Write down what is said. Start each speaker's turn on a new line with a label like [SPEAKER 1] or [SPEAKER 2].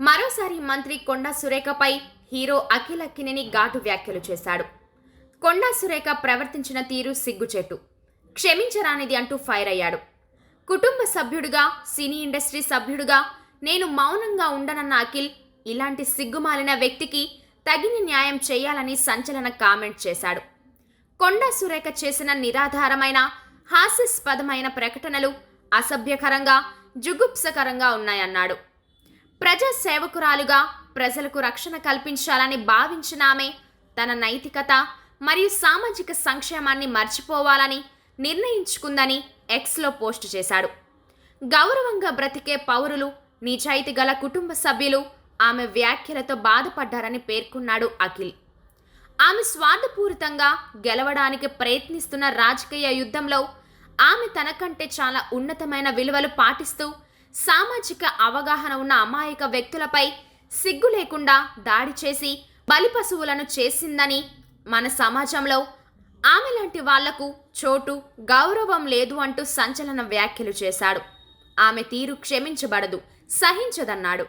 [SPEAKER 1] మరోసారి మంత్రి కొండా సురేఖపై హీరో అఖిల్ అక్కినేని ఘాటు వ్యాఖ్యలు చేశాడు. కొండా సురేఖ ప్రవర్తించిన తీరు సిగ్గుచేటు. క్షమించరానిది అంటూ ఫైర్ అయ్యాడు. కుటుంబ సభ్యుడిగా సినీ ఇండస్ట్రీ సభ్యుడిగా నేను మౌనంగా ఉండనన్న అఖిల్ ఇలాంటి సిగ్గుమాలిన వ్యక్తికి తగిన న్యాయం చేయాలని సంచలన కామెంట్ చేశాడు. కొండా సురేఖ చేసిన నిరాధారమైన హాస్యాస్పదమైన ప్రకటనలు అసభ్యకరంగా జుగుప్సకరంగా ఉన్నాయన్నాడు. ప్రజా సేవకురాలుగా ప్రజలకు రక్షణ కల్పించాలని భావించిన ఆమె తన నైతికత మరియు సామాజిక సంక్షేమాన్ని మర్చిపోవాలని నిర్ణయించుకుందని ఎక్స్లో పోస్టు చేశాడు. గౌరవంగా బ్రతికే పౌరులు నిజాయితీ గల కుటుంబ సభ్యులు ఆమె వ్యాఖ్యలతో బాధపడ్డారని పేర్కొన్నాడు అఖిల్. ఆమె స్వార్థపూరితంగా గెలవడానికి ప్రయత్నిస్తున్న రాజకీయ యుద్ధంలో ఆమె తనకంటే చాలా ఉన్నతమైన విలువలు పాటిస్తూ సామాజిక అవగాహన ఉన్న అమాయక వ్యక్తులపై సిగ్గు లేకుండా దాడి చేసి బలిపశువులను చేసిందని మన సమాజంలో. ఆమె లాంటి వాళ్ళకు చోటు గౌరవం లేదు అంటూ సంచలన వ్యాఖ్యలు చేశాడు. ఆమె తీరు క్షమించబడదు సహించదన్నాడు.